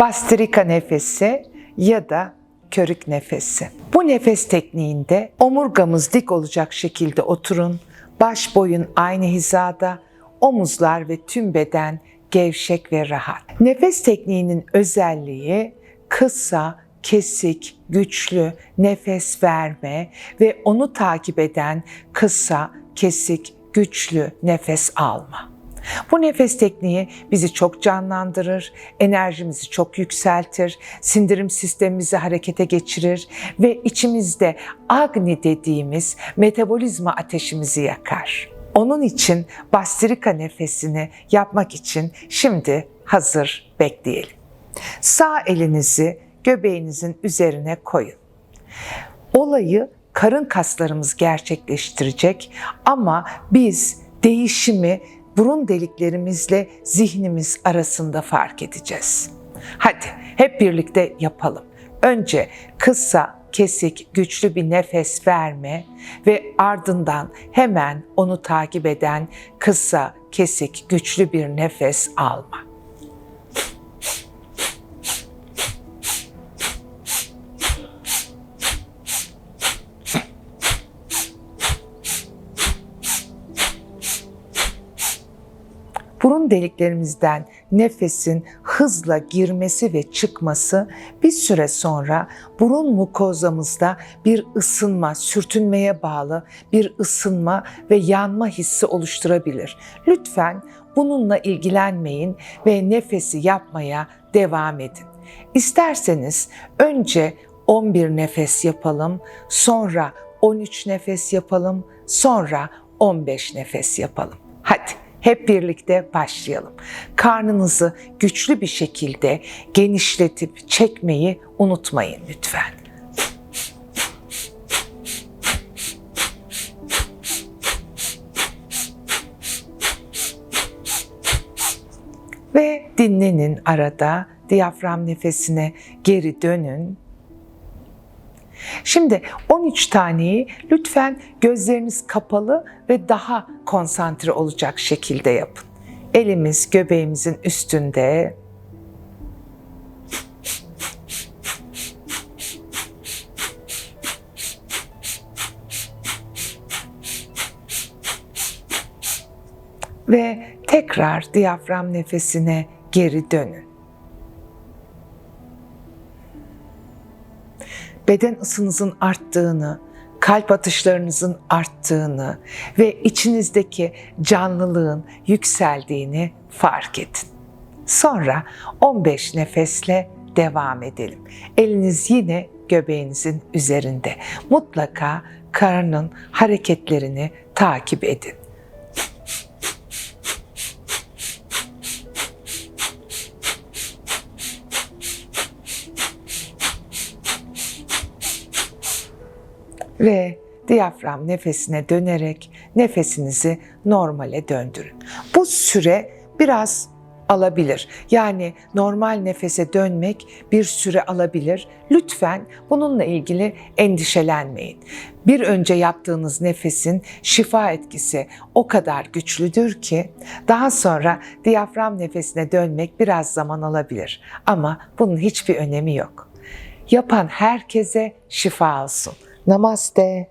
Bastrika nefesi ya da körük nefesi. Bu nefes tekniğinde omurgamız dik olacak şekilde oturun. Baş boyun aynı hizada, omuzlar ve tüm beden gevşek ve rahat. Nefes tekniğinin özelliği kısa, kesik, güçlü nefes verme ve onu takip eden kısa, kesik, güçlü nefes alma. Bu nefes tekniği bizi çok canlandırır, enerjimizi çok yükseltir, sindirim sistemimizi harekete geçirir ve içimizde agni dediğimiz metabolizma ateşimizi yakar. Onun için bastrika nefesini yapmak için şimdi hazır bekleyelim. Sağ elinizi göbeğinizin üzerine koyun. Olayı karın kaslarımız gerçekleştirecek ama biz değişimi burun deliklerimizle zihnimiz arasında fark edeceğiz. Hadi hep birlikte yapalım. Önce kısa, kesik, güçlü bir nefes verme ve ardından hemen onu takip eden kısa, kesik, güçlü bir nefes alma. Burun deliklerimizden nefesin hızla girmesi ve çıkması bir süre sonra burun mukozamızda bir ısınma, sürtünmeye bağlı bir ısınma ve yanma hissi oluşturabilir. Lütfen bununla ilgilenmeyin ve nefesi yapmaya devam edin. İsterseniz önce 11 nefes yapalım, sonra 13 nefes yapalım, sonra 15 nefes yapalım. Hadi hep birlikte başlayalım. Karnınızı güçlü bir şekilde genişletip çekmeyi unutmayın lütfen. Ve dinlenin arada diyafram nefesine geri dönün. Şimdi 13 taneyi lütfen gözleriniz kapalı ve daha konsantre olacak şekilde yapın. Elimiz göbeğimizin üstünde. Ve tekrar diyafram nefesine geri dönün. Beden ısınızın arttığını, kalp atışlarınızın arttığını ve içinizdeki canlılığın yükseldiğini fark edin. Sonra 15 nefesle devam edelim. Eliniz yine göbeğinizin üzerinde. Mutlaka karnın hareketlerini takip edin. Ve diyafram nefesine dönerek nefesinizi normale döndürün. Bu süre biraz alabilir. Yani normal nefese dönmek bir süre alabilir. Lütfen bununla ilgili endişelenmeyin. Bir önce yaptığınız nefesin şifa etkisi o kadar güçlüdür ki daha sonra diyafram nefesine dönmek biraz zaman alabilir. Ama bunun hiçbir önemi yok. Yapan herkese şifa olsun. ナマステ。